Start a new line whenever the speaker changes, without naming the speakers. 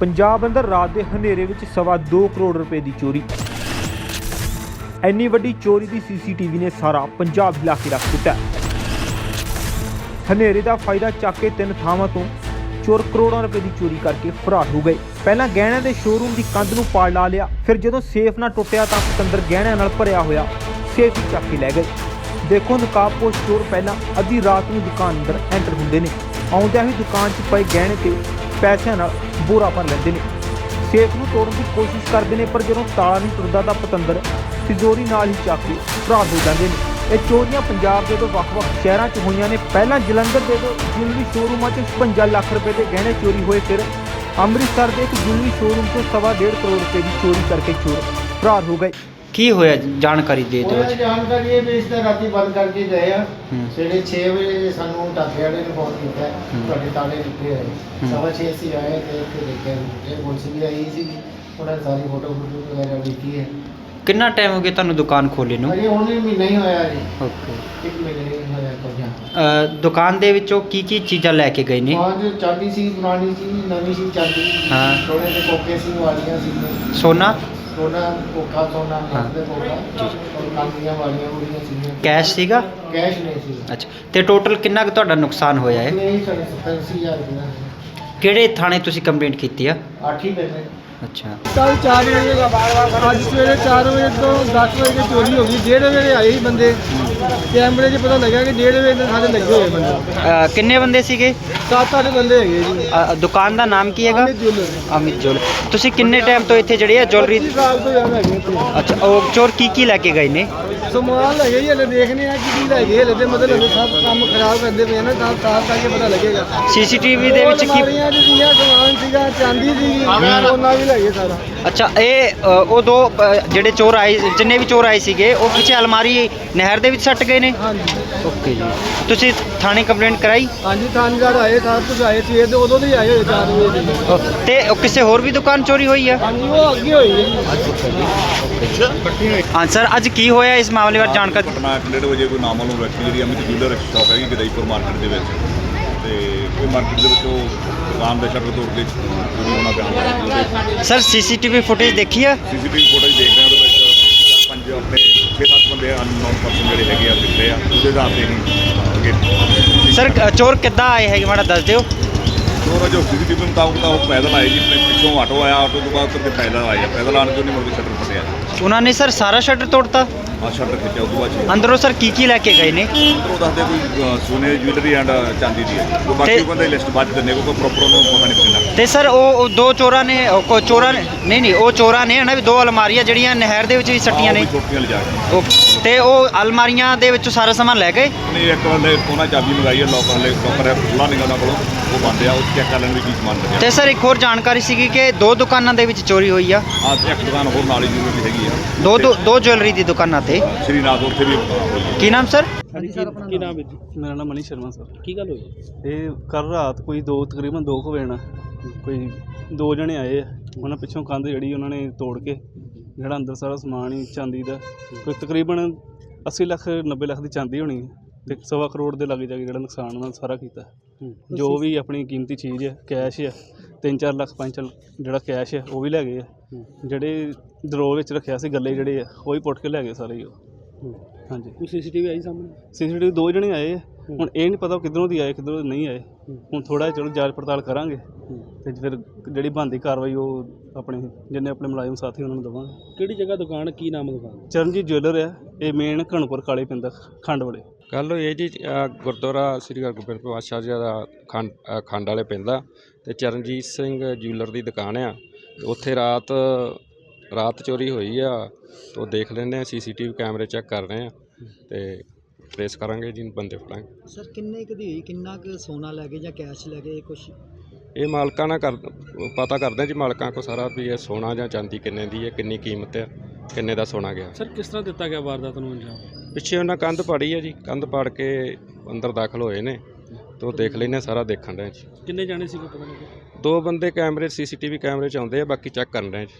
ਪੰਜਾਬ ਅੰਦਰ ਰਾਤ ਦੇ ਹਨੇਰੇ ਵਿੱਚ ਸਵਾ 2 ਕਰੋੜ ਰੁਪਏ ਦੀ ਚੋਰੀ। ਇੰਨੀ ਵੱਡੀ ਚੋਰੀ ਦੀ ਸੀਸੀਟੀਵੀ ਨੇ ਸਾਰਾ ਪੰਜਾਬ ਹਿਲਾ ਰੱਖ ਦਿੱਤਾ ਹਨੇਰੇ ਦਾ ਫਾਇਦਾ ਚੱਕ ਕੇ ਤਿੰਨ ਥਾਵਾਂ ਤੋਂ ਚੋਰ ਕਰੋੜਾਂ ਰੁਪਏ ਦੀ ਚੋਰੀ ਕਰਕੇ ਫਰਾਰ ਹੋ ਗਏ। ਪਹਿਲਾਂ ਗਹਿਣਿਆਂ ਦੇ ਸ਼ੋਰੂਮ ਦੀ ਕੰਧ ਨੂੰ ਪਾੜ ਲਾ ਲਿਆ, ਫਿਰ ਜਦੋਂ ਸੇਫ ਨਾ ਟੁੱਟਿਆ ਤਾਂ ਪਤੰਦਰ ਗਹਿਣਿਆਂ ਨਾਲ ਭਰਿਆ ਹੋਇਆ ਸੇਫ ਹੀ ਚੱਕ ਕੇ ਲੈ ਗਏ। ਦੇਖੋ ਨਕਾਬਪੋਸ਼ ਚੋਰ ਪਹਿਲਾਂ ਅੱਧੀ ਰਾਤ ਨੂੰ ਦੁਕਾਨ ਅੰਦਰ ਐਂਟਰ ਹੁੰਦੇ ਨੇ। ਆਉਂਦਿਆਂ ਹੀ ਦੁਕਾਨ 'ਚ ਪਏ ਗਹਿਣੇ ਤੇ ਪੈਸਿਆਂ ਨਾਲ ਬੋਰਾ ਭਰ ਲੈਂਦੇ ਨੇ। ਸੇਫ ਨੂੰ ਤੋੜਨ ਦੀ ਕੋਸ਼ਿਸ਼ ਕਰਦੇ ਨੇ, ਪਰ ਜਦੋਂ ਤਾਲਾ ਨਹੀਂ ਟੁੱਟਦਾ ਤਾਂ ਪਤੰਦਰ ਤਿਜੋਰੀ ਨਾਲ ਹੀ ਚੱਕ ਕੇ ਫਰਾਰ ਹੋ ਜਾਂਦੇ ਨੇ। ਇਹ ਚੋਰੀਆਂ ਪੰਜਾਬ ਦੇ ਦੋ ਵੱਖ-ਵੱਖ ਸ਼ਹਿਰਾਂ 'ਚ ਹੋਈਆਂ ਨੇ। ਪਹਿਲਾਂ ਜਲੰਧਰ ਦੇ ਦੋ ਜੁਲਰੀ ਸ਼ੋਰੂਮਾਂ 'ਚ 55 ਲੱਖ ਰੁਪਏ ਦੇ ਗਹਿਣੇ ਚੋਰੀ ਹੋਏ, ਫਿਰ ਅੰਮ੍ਰਿਤਸਰ ਦੇ ਇੱਕ ਜੁਲਰੀ ਸ਼ੋਰੂਮ ਤੋਂ ਸਵਾ ਡੇਢ ਕਰੋੜ ਰੁਪਏ ਦੀ ਚੋਰੀ ਕਰਕੇ ਚੋਰ ਫਰਾਰ ਹੋ ਗਏ।
ਕੀ ਹੋਇਆ ਜਾਣਕਾਰੀ ਦੇ ਦਿਓ?
ਉਹਨਾਂ ਜਾਣਕਾਰੀ ਇਹ ਵੀ ਇਸ ਤਰ੍ਹਾਂ ਰਾਤੀ ਬੰਦ ਕਰਕੇ ਗਏ ਆ।
ਹੂੰ।
ਸਵੇਰੇ 6 ਵਜੇ ਸਾਨੂੰ ਢਾਬੇ ਵਾਲੇ ਨੇ ਫੋਨ ਕੀਤਾ ਹੈ,
ਹੂੰ।
ਤੁਹਾਡੇ ਤਾਲੇ ਹੋਏ।
ਹੂੰ।
ਸਵਾ 6 ਅਸੀਂ ਆਏ ਤੇ ਇੱਥੇ ਦੇਖਿਆ ਇਹ ਪੁਲਿਸ ਵੀ ਆਈ ਸੀ। ਉਹਨਾਂ ਨੇ ਸਾਰੀ ਫੋਟੋ ਫੋਟੋ ਵਗੈਰਾ ਲਿਖੀ ਹੈ।
ਕਿੰਨਾ ਟਾਈਮ ਹੋ ਗਿਆ ਤੁਹਾਨੂੰ ਦੁਕਾਨ ਖੋਲੇ ਨੂੰ?
ਅਜੇ ਹੁਣ ਵੀ ਮਹੀਨਾ ਹੀ ਹੋਇਆ ਜੀ।
ਓਕੇ
ਇੱਕ ਮਹੀਨੇ ਹੀ ਹੋਇਆ ਕਬਜ਼ਾ
ਦੁਕਾਨ ਦੇ ਵਿੱਚੋਂ ਕੀ ਕੀ ਚੀਜ਼ਾਂ ਲੈ ਕੇ ਗਏ ਨੇ?
ਪੰਜ ਚਾਂਦੀ ਸੀ ਪੁਰਾਣੀ ਸੀ ਨਵੀਂ ਸੀ ਚਾਂਦੀ।
ਹਾਂ।
ਥੋੜੇ ਜਿਹੇ ਕੋਕੇ ਸੀ ਵਾਲੀਆਂ ਸੀ।
ਸੋਨਾ?
ਸੋਨਾ ਕੋਕਾ ਸੋਨਾ
ਹਾਂ।
ਨੱਕ ਦੇ ਕੋਕਾ ਔਰ ਕਾਂਦੀਆਂ ਵਾਲੀਆਂ ਵਾਲੀਆਂ ਸੀ
ਕੈਸ਼ ਸੀਗਾ?
ਕੈਸ਼ ਨਹੀਂ ਸੀ।
ਅੱਛਾ। ਤੇ ਟੋਟਲ ਕਿੰਨਾ ਕੁ ਤੁਹਾਡਾ ਨੁਕਸਾਨ ਹੋਇਆ ਹੈ
ਨਹੀਂ ਸਾਡੇ 70000 ਰੁਪਏ
ਕਿਹੜੇ ਥਾਣੇ ਤੁਸੀਂ ਕੰਪਲੇਂਟ ਕੀਤੀ ਆ?
ਹੀ ਪੈਸੇ।
ਅੱਛਾ
ਕੱਲ 4 ਵਜੇ ਅੱਜ ਸਵੇਰੇ 4 ਵਜੇ ਤੋਂ 10 ਵਜੇ ਦੀ ਚੋਰੀ ਹੋ ਗਈ ਡੇਢ ਵਜੇ ਆਏ ਸੀ ਬੰਦੇ ਕੈਮਰੇ 'ਚ ਪਤਾ ਲੱਗਿਆ ਕਿ ਡੇਢ ਵਜੇ ਦੇ ਸਾਡੇ ਲੱਗੇ ਹੋਏ ਬੰਦੇ
ਅ, ਕਿੰਨੇ ਬੰਦੇ ਸੀਗੇ
ਸੱਤ ਅੱਠ ਬੰਦੇ ਹੈਗੇ ਜੀ
ਅ, ਦੁਕਾਨ ਦਾ ਨਾਮ ਕੀ ਹੈਗਾ
ਅਮਿਤ ਜੁਐਲਰ
ਅਮਿਤ ਜੁਲ ਤੁਸੀਂ ਕਿੰਨੇ ਟਾਈਮ ਤੋਂ ਇੱਥੇ ਜਿਹੜੇ ਆ ਜੁਐਲਰੀ
25 ਸਾਲ ਤੋਂ ਯਾਰ ਹੈਗੇ ਇੱਥੇ
ਅੱਛਾ ਉਹ ਚੋਰ ਕੀ ਕੀ ਲੈ ਕੇ ਗਏ ਨੇ
ਸਮਾਨ ਲੱਗੇ ਜੀ ਹਲੇ ਦੇਖਨੇ ਆ ਕੀ ਕੀ ਲੈ ਗਏ ਹਲੇ ਤੇ ਮਤਲਬ ਹਲੇ ਸਭ ਕੰਮ ਖਰਾਬ ਕਰਦੇ ਪਏ ਆ ਨਾ ਤਾਂ ਸਾਫ਼ ਕਰਕੇ ਪਤਾ ਲੱਗੇਗਾ
ਸੀਸੀਟੀਵੀ ਦੇ ਵਿੱਚ ਕੀ
ਅਲਮਾਰੀਆਂ 'ਚ ਸੀਗਾ ਸਮਾਨ ਸੀਗਾ ਚਾਂਦੀ ਸੀਗੀ ਉਹਨਾਂ ਵੀ ਸਾਰਾ
ਅੱਛਾ ਇਹ ਅ, ਉਹ ਦੋ ਅ, ਜਿਹੜੇ ਚੋਰ ਆਏ ਜਿੰਨੇ ਵੀ ਚੋਰ ਆਏ ਸੀਗੇ ਉਹ ਪਿੱਛੇ ਅਲਮਾਰੀ ਨਹਿਰ ਦੇ ਵਿੱਚ ਸੱਟ ਗਏ ਨੇ
ਹਾਂਜੀ
ਓਕੇ ਜੀ ਤੁਸੀਂ ਥਾਣੇ ਕੰਪਲੇਂਟ ਕਰਾਈ
ਹਾਂਜੀ ਥਾਣੇਦਾਰ ਆਏ ਸਭ ਕੁਝ ਆਏ ਸੀ ਤੇ ਉਦੋਂ ਦੇ ਆਏ ਹੋਏ 4 ਵਜੇ ਦੇ
ਅ, ਤੇ ਉਹ ਕਿਸੇ ਹੋਰ ਵੀ ਦੁਕਾਨ ਚੋਰੀ ਹੋਈ ਆ
ਹਾਂਜੀ ਉਹ ਅੱਗੇ ਹੋਈ ਹੈ ਜੀ
ਹਾਂ ਸਰ ਅੱਜ ਕੀ ਹੋਇਆ ਇਸ ਮਾਮਲੇ ਬਾਰੇ ਜਾਣਕਾਰੀ
ਘਟਨਾ ਡੇਢ ਵਜੇ ਕੋਈ ਨਾਮਾਲੂਮ ਵਿਅਕਤੀ ਜਿਹੜੀ ਅਮਿਤ ਜੂਲਰ ਸ਼ਾਪ ਹੈਗੀ ਗਦਈਪੁਰ ਮਾਰਕੀਟ ਦੇ ਵਿੱਚ ਤੇ ਕੋਈ ਮਾਰਕੀਟ ਦੇ ਵਿੱਚੋਂ ਦੁਕਾਨ ਦੇ ਸ਼ਟਰ ਤੋੜ ਕੇ ਚੋਰੀ ਹੋਣਾ ਪਿਆ
ਸਰ ਸੀਸੀਟੀਵੀ ਫੁਟੇਜ ਦੇਖੀ ਆ?
ਸੀਸੀਟੀਵੀ ਫੁਟੇਜ ਦੇਖ ਰਹੇ ਹਾਂ ਉਹਦੇ ਵਿੱਚ ਪੰਜ ਆਪਣੇ 6-7 ਬੰਦੇ ਅਨਨੋਨ ਪਰਸਨ ਜਿਹੜੇ ਹੈਗੇ ਆ ਦਿਖਦੇ ਆ ਉਹਦੇ ਆਧਾਰ ਤੇ ਹੀ ਅੱਗੇ।
ਸਰ ਚੋਰ ਕਿੱਦਾਂ ਆਏ ਹੈਗੇ ਮਾੜਾ ਦੱਸ ਦਿਓ।
ਦੋਨੋਂ ਜੋ ਸੀਸੀਟੀਵੀ ਮੁਤਾਬਕ ਤਾਂ ਉਹ ਪੈਦਲ ਆਏ ਜੀ ਆਪਣੇ ਪਿੱਛੋਂ ਆਟੋ ਆਇਆ ਆਟੋ ਤੋਂ ਬਾਅਦ ਉੱਤੇ ਪੈਦਲ ਆਏ ਆ। ਪੈਦਲ ਆਣ ਕੇ ਉਹਨੇ ਮੁੜ ਕੇ ਸ਼ਟਰ ਫਟਿਆ।
ਉਹਨਾਂ ਨੇ ਸਰ ਸਾਰਾ ਸ਼ਟਰ ਤੋੜਤਾ?
ਆ ਸ਼ਟਰ ਖਿੱਚਿਆ ਤੋਂ ਬਾਅਦ 'ਚ
ਅੰਦਰੋਂ ਸਰ ਕੀ ਕੀ ਲੈ ਕੇ ਗਏ ਨੇ?
ਅੰਦਰੋਂ ਦੱਸਦੇ ਕੋਈ ਅ, ਸੋਨੇ ਦੀ ਜੁਐਲਰੀ ਐਂਡ ਚਾਂਦੀ ਦੀ ਹੈ। ਉਹ ਬਾਕੀ
ਤੇ-
ਉਹ ਕਹਿੰਦੇ ਲਿਸਟ ਬਾਅਦ 'ਚ ਦਿੰਦੇ ਕੋਈ ਪ੍ਰੋਪਰ ਉਹਨੂੰ ਪਤਾ ਨਹੀਂ ਕਿੰਨਾ
ਤੇ ਸਰ ਉਹ ਉਹ ਦੋ ਚੋਰਾਂ ਨੇ ਉਹ ਕੋ ਚੋਰਾਂ ਨੇ ਨਹੀਂ ਨਹੀਂ ਉਹ ਚੋਰਾਂ ਨੇ ਹਨਾ ਵੀ ਦੋ ਅਲਮਾਰੀਆਂ ਜਿਹੜੀਆਂ ਨਹਿਰ ਦੇ ਵਿੱਚ ਵੀ ਸੱਟੀਆਂ ਨੇ।
ਛੋਟੀਆਂ ਲਿਜਾ ਕੇ।
ਉਹ ਤੇ ਉਹ ਅਲਮਾਰੀਆਂ ਦੇ ਵਿੱਚੋਂ ਸਾਰਾ ਸਮਾਨ ਲੈ ਗਏ
ਨਹੀਂ ਇੱਕ ਬੰਦੇ ਉਹਨਾਂ ਚਾਬੀ ਮੰਗਾਈ ਹੈ ਲੋਕਾਂ ਲਈ ਲੋਕਰ ਹੈ ਖੁੱਲਾ ਨਹੀਂ ਉਹਨਾਂ ਕੋਲੋਂ ਉਹ ਬੰਦੇ ਆ ਉਹ ਚੈੱਕ ਕਰ ਲੈਣ ਵੀ ਕੀ ਸਮਾਨ ਲੱਗਿਆ।
ਤੇ ਸਰ ਇੱਕ ਹੋਰ ਜਾਣਕਾਰੀ ਸੀਗੀ ਕਿ ਦੋ ਦੁਕਾਨਾਂ ਦੇ ਵਿੱਚ ਚੋਰੀ ਹੋਈ ਆ।
ਆ ਇੱਕ ਦੁਕਾਨ ਹੋਰ ਨਾਲ ਹੀ ਜ਼ਰੂਰੀ ਹੈਗੀ ਆ।
ਦੋ ਦੋ ਦੋ ਜੁਐਲਰੀ ਦੀ ਦੁਕਾਨਾਂ ਤੇ।
ਸ਼੍ਰੀਨਾਥ ਉੱਥੇ ਵੀ ਹੋਈ ਹੈ।
ਕੀ ਨਾਮ ਸਰ?
ਕੀ ਨਾਮ ਹੈ ਜੀ? ਮੇਰਾ ਨਾਮ ਮਨੀ ਸ਼ਰਮਾ ਸਰ। ਕੀ ਗੱਲ ਹੋਈ? ਇਹ ਕੱਲ ਰਾਤ ਕੋਈ ਦੋ ਤਕਰੀਬਨ ਦੋ ਕੁ ਵਜੇ ਨਾਲ ਕੋਈ ਦੋ ਜਣੇ ਆਏ ਆ। ਉਹਨਾਂ ਪਿੱਛੋਂ ਕੰਧ ਜਿਹੜੀ ਉਹਨਾਂ ਨੇ ਤੋੜ ਕੇ ਜਿਹੜਾ ਅੰਦਰ ਸਾਰਾ ਸਮਾਨ ਹੀ ਚਾਂਦੀ ਦਾ। ਕੋਈ ਤਕਰੀਬਨ 80 ਲੱਖ 90 ਲੱਖ ਦੀ ਚਾਂਦੀ ਹੋਣੀ ਹੈ ਤੇ ਸਵਾ ਕਰੋੜ ਦੇ ਲਾਗੇ ਜਾ ਕੇ ਜਿਹੜਾ ਨੁਕਸਾਨ ਉਹਨਾਂ ਸਾਰਾ ਕੀਤਾ। ਜੋ ਵੀ ਆਪਣੀ ਕੀਮਤੀ ਚੀਜ਼ ਹੈ ਕੈਸ਼ ਹੈ 3-4 ਲੱਖ 5 ਜਿਹੜਾ ਕੈਸ਼ ਹੈ ਉਹ ਵੀ ਲੈ ਗਏ ਆ। ਜਿਹੜੇ ਦਰੋਹ ਵਿੱਚ ਰੱਖਿਆ ਸੀ ਗੱਲੇ ਜਿਹੜੇ ਆ ਉਹ ਵੀ ਪੁੱਟ ਕੇ ਲੈ ਗਏ ਸਾਰੇ ਹੀ ਉਹ। ਹਾਂਜੀ।
ਕੋਈ ਸੀਸੀਟੀਵੀ ਆਈ ਸਾਹਮਣੇ?
ਸੀਸੀਟੀਵੀ ਦੋ ਜਣੇ ਆਏ ਆ। ਹੁਣ ਇਹ ਨਹੀਂ ਪਤਾ ਉਹ ਕਿੱਧਰੋਂ ਦੀ ਆਏ ਕਿੱਧਰੋਂ ਦੀ ਨਹੀਂ ਆਏ। ਹੁਣ ਥੋੜਾ ਚਲੋ ਜਾਂਚ ਪੜਤਾਲ ਕਰਾਂਗੇ ਤੇ ਫਿਰ ਜਿਹੜੀ ਬਣਦੀ ਕਾਰਵਾਈ ਉਹ ਆਪਣੇ ਜਿੰਨੇ ਆਪਣੇ ਮੁਲਾਜ਼ਮ ਸਾਥੀ ਉਹਨਾਂ ਨੂੰ ਦੇਵਾਂਗੇ।
ਕਿਹੜੀ ਜਗ੍ਹਾ ਦੁਕਾਨ ਕੀ ਨਾਮ ਦੁਕਾਨ? ਦਾ?
ਚਰਨਜੀਤ ਜੁਐਲਰ ਆ ਇਹ ਮੇਨ ਘਣਪੁਰ ਕਾਲੇ ਪਿੰਡ ਖੰਡ ਵਾਲੇ।
ਕੱਲ੍ਹ ਇਹ ਜੀ ਅ, ਗੁਰਦੁਆਰਾ ਸ੍ਰੀ ਹਰਗੋਬਿੰਦ ਪਾਤਸ਼ਾਹ ਜੀ ਦਾ ਖੰਡ ਅ, ਖੰਡ ਵਾਲੇ ਪੈਂਦਾ ਤੇ ਚਰਨਜੀਤ ਸਿੰਘ ਜਿਊਲਰ ਦੀ ਦੁਕਾਨ ਆ। ਤੇ ਉੱਥੇ ਰਾਤ ਰਾਤ ਚੋਰੀ ਹੋਈ ਆ ਤੇ ਉਹ ਦੇਖ ਲੈਂਦੇ ਆ ਸੀਸੀਟੀਵੀ ਕੈਮਰੇ ਚੈੱਕ ਕਰ ਰਹੇ ਆ ਤੇ ਟ੍ਰੇਸ ਕਰਾਂਗੇ ਜੀ ਬੰਦੇ ਫੜਾਂਗੇ।
ਸਰ ਕਿੰਨੇ ਕੁ ਦੀ ਹੋਈ? ਕਿੰਨਾ ਕੁ ਸੋਨਾ ਲੈ ਗਏ ਜਾਂ ਕੈਸ਼ ਲੈ ਗਏ ਕੁਝ
ਇਹ ਮਾਲਕਾਂ ਨਾਲ ਕਰ ਪਤਾ ਕਰਦੇ ਆ ਜੀ ਮਾਲਕਾਂ ਕੋ ਸਾਰਾ ਵੀ ਇਹ ਸੋਨਾ ਜਾਂ ਚਾਂਦੀ ਕਿੰਨੇ ਦੀ ਹੈ ਕਿੰਨੀ ਕੀਮਤ ਹੈ ਕਿੰਨੇ ਦਾ ਸੋਨਾ ਗਿਆ।
ਸਰ ਕਿਸ ਤਰ੍ਹਾਂ ਦਿੱਤਾ ਗਿਆ ਵਾਰਦਾਤ ਨੂੰ ਅੰਜਾਮ?
ਪਿੱਛੇ ਉਹਨਾਂ ਕੰਧ ਪਾੜੀ ਹੈ ਜੀ ਕੰਧ ਪਾੜ ਕੇ ਅੰਦਰ ਦਾਖਲ ਹੋਏ ਨੇ ਤੇ ਉਹ ਦੇਖ ਲੈਨੇ ਸਾਰਾ ਦੇਖਣ ਰਹੇ ਜੀ।
ਕਿੰਨੇ ਜਾਣੇ ਸੀਗੇ ਪਤਾ ਨਹੀਂ।
ਦੋ ਬੰਦੇ ਕੈਮਰੇ ਸੀਸੀਟੀਵੀ ਕੈਮਰੇ ਚ ਆਉਂਦੇ ਆ ਬਾਕੀ ਚੈੱਕ ਕਰਨ ਰਹੇ ਜੀ।